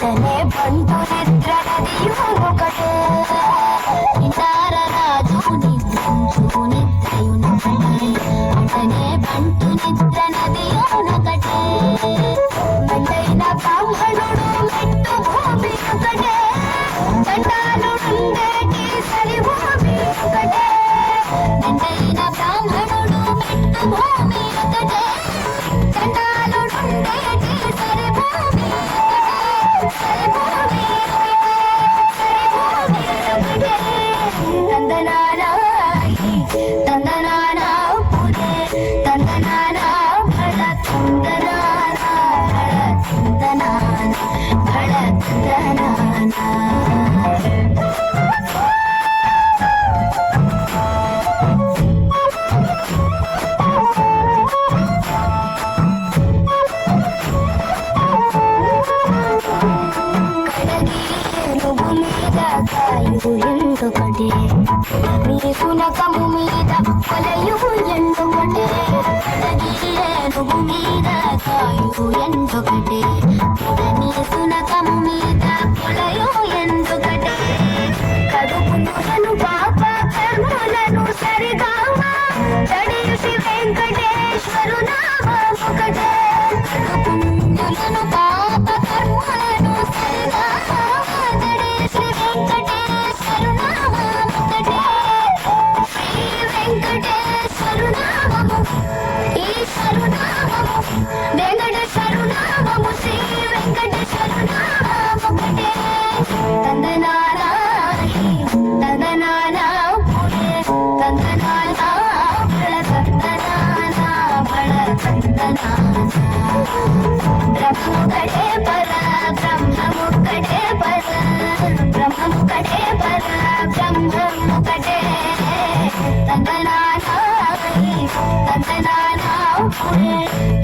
ಕನೆ ಬಂತು ನಿದ್ರನದಿಯು పువ్వు మీద కాయపు ఎంతొకటే పొగ నీ సునకము మీద పొలయు ఎంతొకటే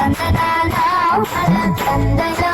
Dun dun dun dun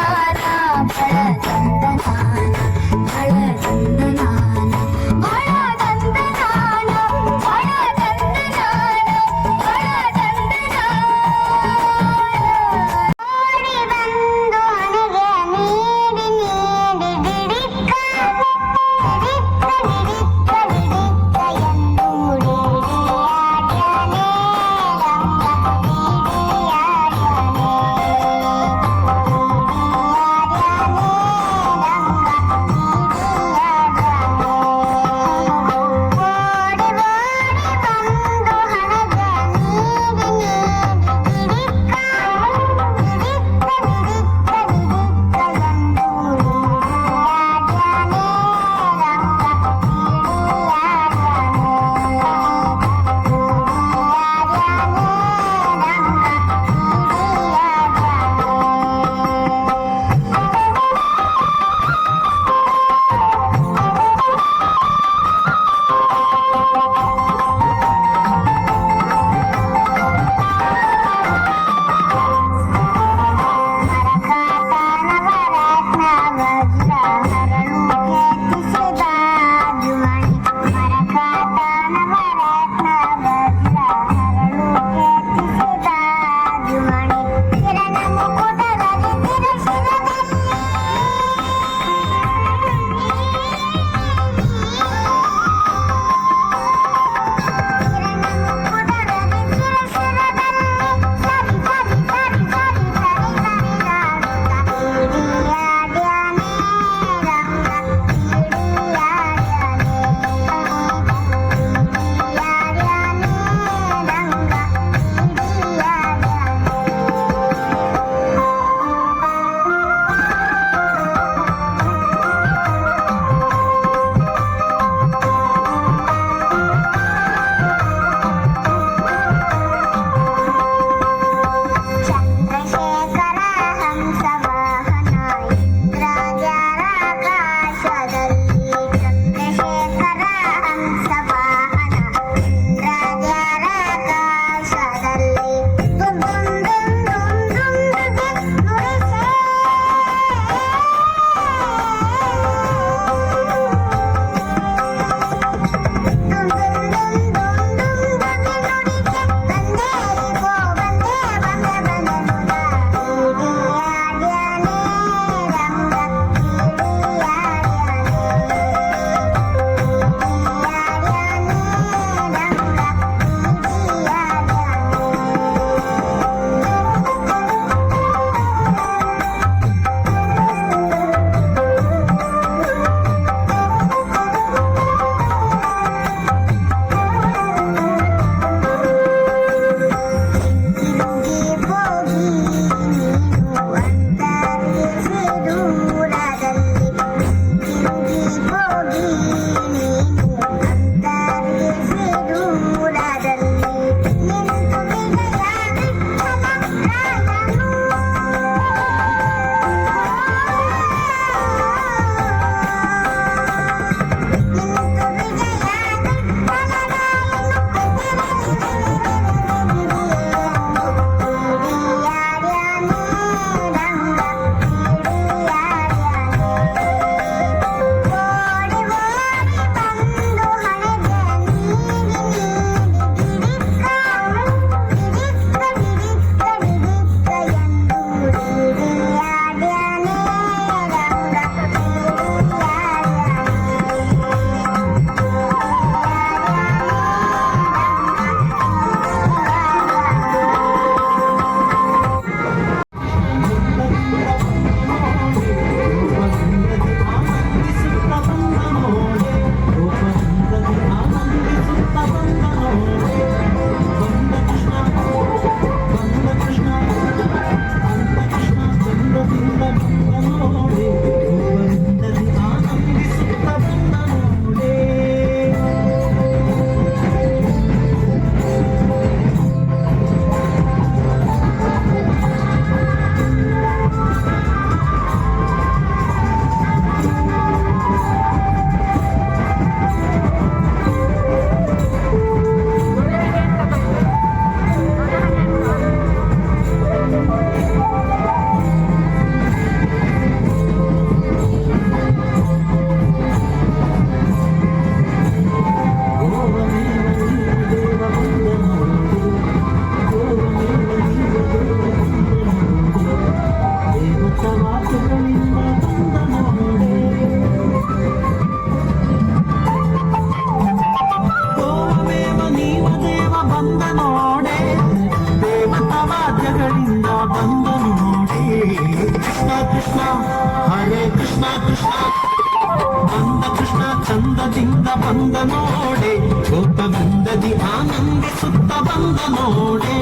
ಬಂದ ನೋಡೆ ಗೋಪ ಬಂದದಿ ಆನಂದಿಸುತ್ತ ಬಂದ ನೋಡೆ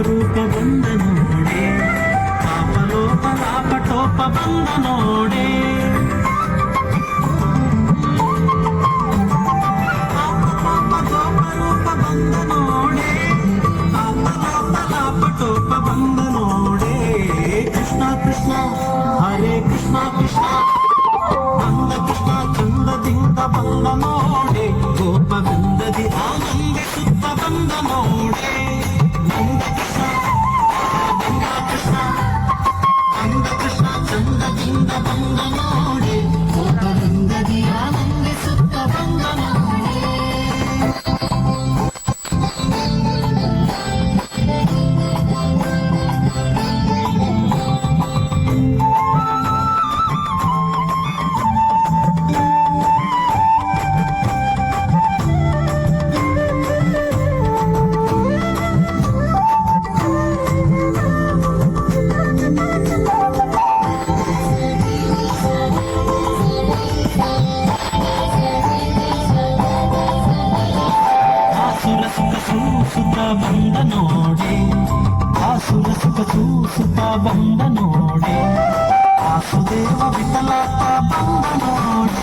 రూప బంధనోడే పాపలోపలాపటోప బంధనోడే ಬಂದ ನೋಡಿ ಗೋಪ ಬಂದದಿ ಆನಂದ ಸುತ್ತ ಬಂದ ನೋಡಿ ಸೊಗಸು ಸುತ ಬಂದ ನೋಡಿ ವಾಸುದೇವ ವಿಠಲ ಬಂದ ನೋಡಿ